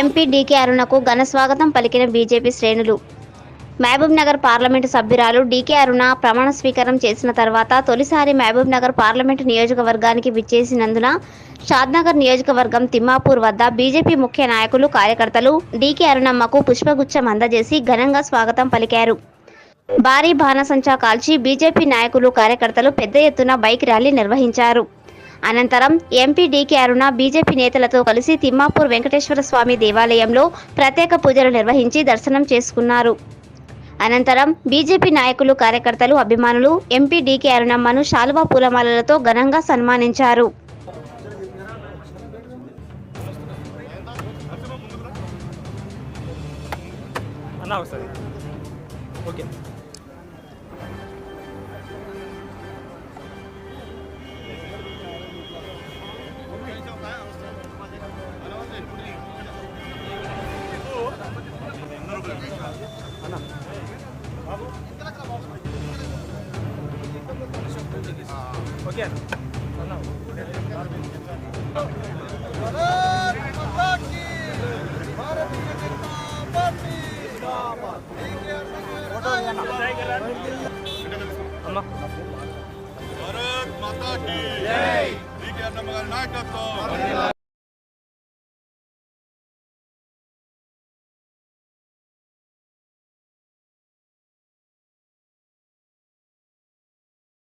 MP DK అరుణకు ఘన స్వాగతం పలికిన బీజేపీ శ్రేణులు. మహబూబ్ నగర్ పార్లమెంటు సభ్యురాలు డీకే అరుణ ప్రమాణ స్వీకారం చేసిన తర్వాత తొలిసారి మహబూబ్ నగర్ పార్లమెంటు నియోజకవర్గానికి విచ్చేసినందున షాద్నగర్ నియోజకవర్గం తిమ్మాపూర్ వద్ద బీజేపీ ముఖ్య నాయకులు కార్యకర్తలు డీకే అరుణమ్మకు పుష్పగుచ్చం అందజేసి ఘనంగా స్వాగతం పలికారు. భారీ బాణసంచా కాల్చి బీజేపీ నాయకులు కార్యకర్తలు పెద్ద ఎత్తున బైక్ ర్యాలీ నిర్వహించారు. అనంతరం ఎంపీ డీకే అరుణ బీజేపీ నేతలతో కలిసి తిమ్మాపూర్ వెంకటేశ్వర స్వామి దేవాలయంలో ప్రత్యేక పూజలు నిర్వహించి దర్శనం చేసుకున్నారు. అనంతరం బీజేపీ నాయకులు కార్యకర్తలు అభిమానులు ఎంపీ డీకే అరుణమ్మను శాలువా పూలమాలలతో ఘనంగా సన్మానించారు. అన్నా ఓకే. ఓకే అన్న. భారత్ మాతా కీ జై నాయకత్వం